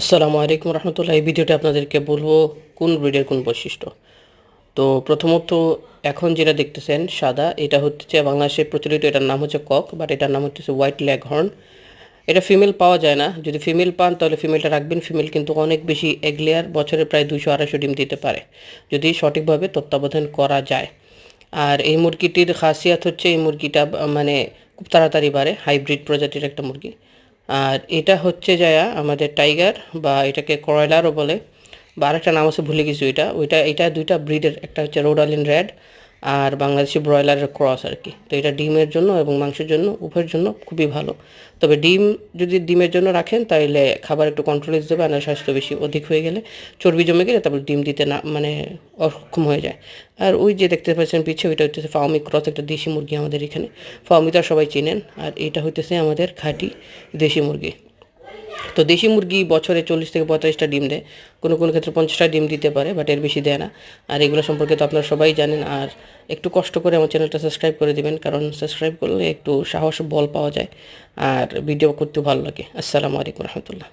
আসসালামু আলাইকুম রহমতুল্লাহ। এই ভিডিওতে আপনাদেরকে বলব কোন ব্রিডের কোন বৈশিষ্ট্য। তো প্রথমত এখন যেটা দেখতেছেন সাদা, এটা হচ্ছে বাংলাদেশে প্রচলিত, এটার নাম হচ্ছে কক বাট এটার নাম হচ্ছে হোয়াইট লেগ হর্ন এটা ফিমেল পাওয়া যায় না। যদি ফিমেল পান, তাহলে ফিমেলটা রাখবেন। ফিমেল কিন্তু অনেক বেশি এগলেয়ার, বছরে প্রায় দুশো আড়াইশো ডিম দিতে পারে। যদি সঠিকভাবে তত্ত্বাবধান করা যায়। আর এই মুরগিটির খাসিয়াত হচ্ছে, এই মুরগিটা মানে খুব তাড়াতাড়ি বাড়ে। হাইব্রিড প্রজাতির একটা মুরগি। আর এটা হচ্ছে যায়া আমাদের টাইগার বা এটাকে করয়লারও বলে। বা আরেকটা নাম আছে, ভুলে গেছি ওইটা। ওইটা এটা দুইটা ব্রিডের একটা হচ্ছে রোডালিন রেড আর বাংলাদেশি ব্রয়লারের ক্রস আর কি। তো এটা ডিমের জন্য এবং মাংসের জন্য উভয়ের জন্য খুবই ভালো। তবে ডিম যদি ডিমের জন্য রাখেন তাহলে খাবার একটু কন্ট্রোলে দিতে হবে স্বাস্থ্য বেশি অধিক হয়ে গেলে। চর্বি জমে গেলে তারপর ডিম দিতে না মানে অক্ষম হয়ে যায়। আর ওই যে দেখতে পাচ্ছেন পিছে, ওইটা হচ্ছে ফাউমি ক্রস, একটা দেশি মুরগি আমাদের এখানে। ফাউমি তো সবাই চেনেন। আর এটা হইতেছে আমাদের খাঁটি দেশি মুরগি। তো দেশি মুরগি বছরে চল্লিশ থেকে পঁয়তাল্লিশটা ডিম দেয়। কোনো কোনো ক্ষেত্রে পঞ্চাশটা ডিম দিতে পারে বাট এর বেশি দেয় না। আর এগুলো সম্পর্কে তো আপনারা সবাই জানেন। আর একটু কষ্ট করে আমার চ্যানেলটা সাবস্ক্রাইব করে দেবেন, কারণ সাবস্ক্রাইব করলে একটু সাহস, বল পাওয়া যায়। আর ভিডিও করতে ভালো লাগে। আসসালামু আলাইকুম রহমতুল্লাহ।